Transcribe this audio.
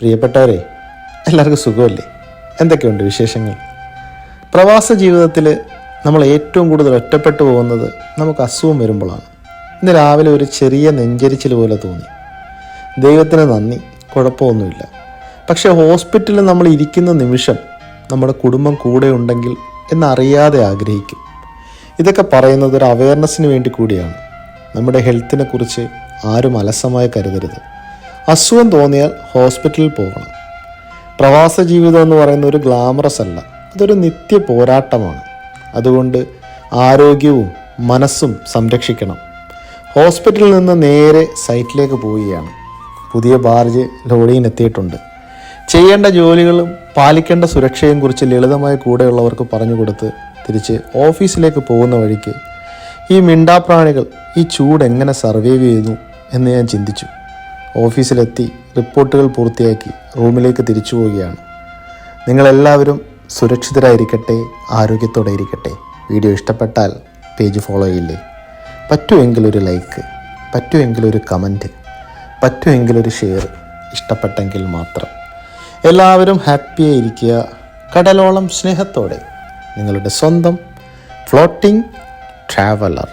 പ്രിയപ്പെട്ടവരെ എല്ലാവർക്കും സുഖമല്ലേ? എന്തൊക്കെയുണ്ട് വിശേഷങ്ങൾ? പ്രവാസ ജീവിതത്തിൽ നമ്മൾ ഏറ്റവും കൂടുതൽ ഒറ്റപ്പെട്ടു പോകുന്നത് നമുക്ക് അസുഖം വരുമ്പോഴാണ്. ഇന്ന് രാവിലെ ഒരു ചെറിയ നെഞ്ചരിച്ചിൽ പോലെ തോന്നി. ദൈവത്തിന് നന്ദി കുഴപ്പമൊന്നുമില്ല. പക്ഷേ ഹോസ്പിറ്റലിൽ നമ്മൾ ഇരിക്കുന്ന നിമിഷം നമ്മുടെ കുടുംബം കൂടെ ഉണ്ടെങ്കിൽ എന്നറിയാതെ ആഗ്രഹിക്കും. ഇതൊക്കെ പറയുന്നത് ഒരു അവയർനെസ്സിന് വേണ്ടി കൂടിയാണ്. നമ്മുടെ ഹെൽത്തിനെ കുറിച്ച് ആരും അലസമായി കരുതരുത്. അസുഖം തോന്നിയാൽ ഹോസ്പിറ്റലിൽ പോകണം. പ്രവാസ ജീവിതം എന്ന് പറയുന്ന ഒരു ഗ്ലാമറസ് അല്ല അതൊരു നിത്യ പോരാട്ടമാണ്. അതുകൊണ്ട് ആരോഗ്യവും മനസ്സും സംരക്ഷിക്കണം. ഹോസ്പിറ്റലിൽ നിന്ന് നേരെ സൈറ്റിലേക്ക് പോവുകയാണ്. പുതിയ ബാർജ് ലോഡിയിൽ എത്തിയിട്ടുണ്ട്. ചെയ്യേണ്ട ജോലികളും പാലിക്കേണ്ട സുരക്ഷയും കുറിച്ച് ലളിതമായ കൂടെയുള്ളവർക്ക് പറഞ്ഞു കൊടുത്ത് തിരിച്ച് ഓഫീസിലേക്ക് പോകുന്ന വഴിക്ക് ഈ മിണ്ടാപ്രാണികൾ ഈ ചൂട് എങ്ങനെ സർവൈവ് ചെയ്യുന്നു എന്ന് ഞാൻ ചിന്തിച്ചു. ഓഫീസിലെത്തി റിപ്പോർട്ടുകൾ പൂർത്തിയാക്കി റൂമിലേക്ക് തിരിച്ചു പോവുകയാണ്. നിങ്ങളെല്ലാവരും സുരക്ഷിതരായിരിക്കട്ടെ ആരോഗ്യത്തോടെ ഇരിക്കട്ടെ. വീഡിയോ ഇഷ്ടപ്പെട്ടാൽ പേജ് ഫോളോ ചെയ്യില്ലേ? പറ്റുമെങ്കിലൊരു ലൈക്ക് പറ്റുമെങ്കിലൊരു കമന്റ് പറ്റുമെങ്കിലൊരു ഷെയർ ഇഷ്ടപ്പെട്ടെങ്കിൽ മാത്രം. എല്ലാവരും ഹാപ്പിയായി ഇരിക്കുക. കടലോളം സ്നേഹത്തോടെ നിങ്ങളുടെ സ്വന്തം ഫ്ലോട്ടിംഗ് ട്രാവലർ.